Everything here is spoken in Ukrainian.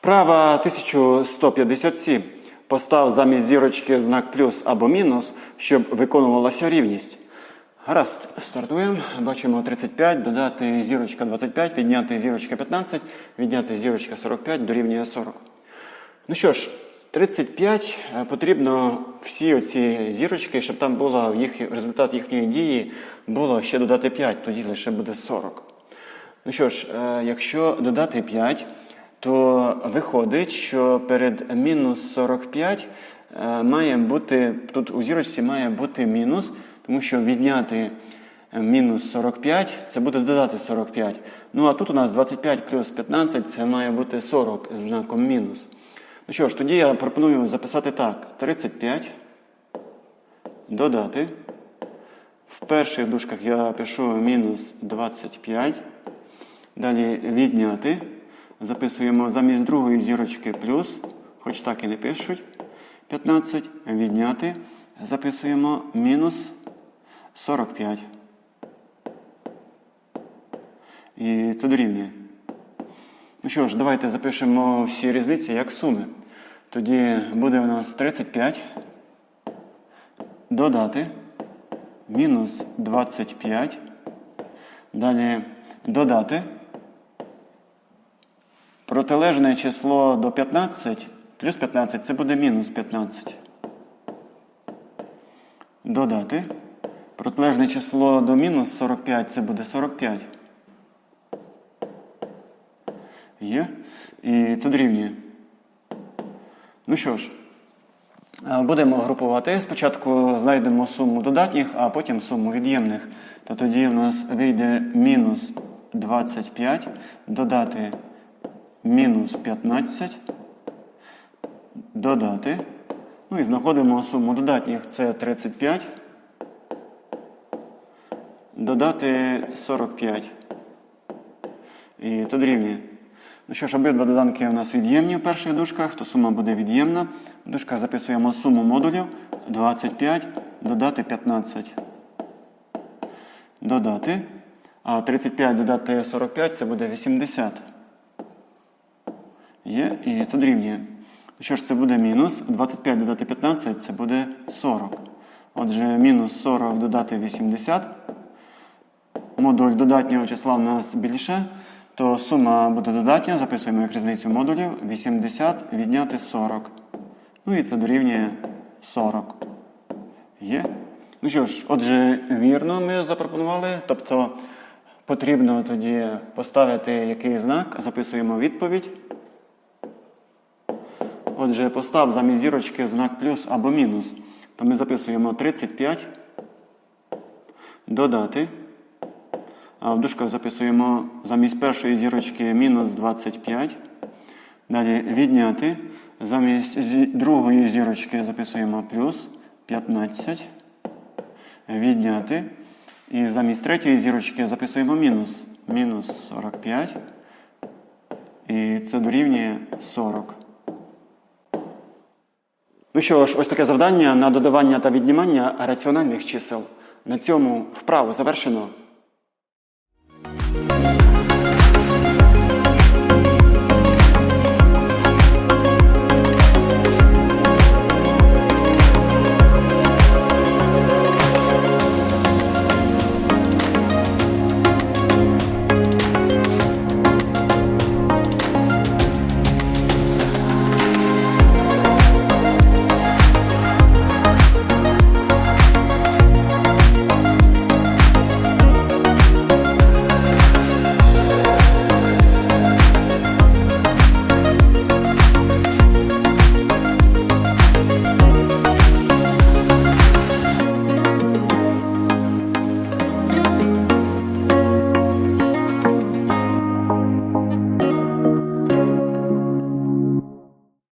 Вправа 1157. Постав замість зірочки знак плюс або мінус, щоб виконувалася рівність. Гаразд, стартуємо. Бачимо 35, додати зірочка 25, відняти зірочка 15, відняти зірочка 45 дорівнює 40. Ну що ж, 35 е, потрібно всі оці зірочки, щоб там було їх, результат їхньої дії було ще додати 5, тоді лише буде 40. Ну що ж, е, якщо додати 5, то виходить, що перед мінус 45 е, має бути, тут у зірочці має бути мінус, тому що відняти е, мінус 45 це буде додати 45. Ну а тут у нас 25 плюс 15 це має бути 40 з знаком мінус. Ну що ж, тоді я пропоную записати так: 35 додати. В перших дужках я пишу мінус 25. Далі відняти. Записуємо замість другої зірочки плюс, хоч так і не пишуть. 15. Відняти. Записуємо мінус 45. І це дорівнює. Ну що ж, давайте запишемо всі різниці як суми. Тоді буде у нас 35. Додати. Мінус 25. Далі додати. Протилежне число до 15 плюс 15 це буде мінус 15. Додати. Протилежне число до мінус 45 це буде 45. Є. І це дорівнює. Ну що ж, е, будемо групувати. Спочатку знайдемо суму додатніх, а потім суму від'ємних. То тоді в нас вийде мінус 25, додати мінус 15, додати. Ну і знаходимо суму додатніх. Це 35. Додати 45. І це дорівнює. Ну що ж, обидва доданки у нас від'ємні в перших дужках, то сума буде від'ємна. В дужках записуємо суму модулів 25, додати 15. Додати. А 35 додати 45 це буде 80. Є, і це дорівнює. Що ж, це буде мінус. 25 додати 15 це буде 40. Отже, мінус 40 додати 80. Модуль додатнього числа в нас більше, то сума буде додатня. Записуємо як різницю модулів. 80 відняти 40. Ну і це дорівнює 40. Є. Ну що ж, отже, вірно ми запропонували. Тобто потрібно тоді поставити який знак, записуємо відповідь. Отже, постав замість зірочки знак плюс або мінус. То ми записуємо 35. Додати. А в дужках записуємо замість першої зірочки мінус 25. Далі відняти. Замість другої зірочки записуємо плюс 15. Відняти. І замість третьої зірочки записуємо мінус. Мінус 45. І це дорівнює 40. Ну що ж, ось таке завдання на додавання та віднімання раціональних чисел. На цьому вправу завершено.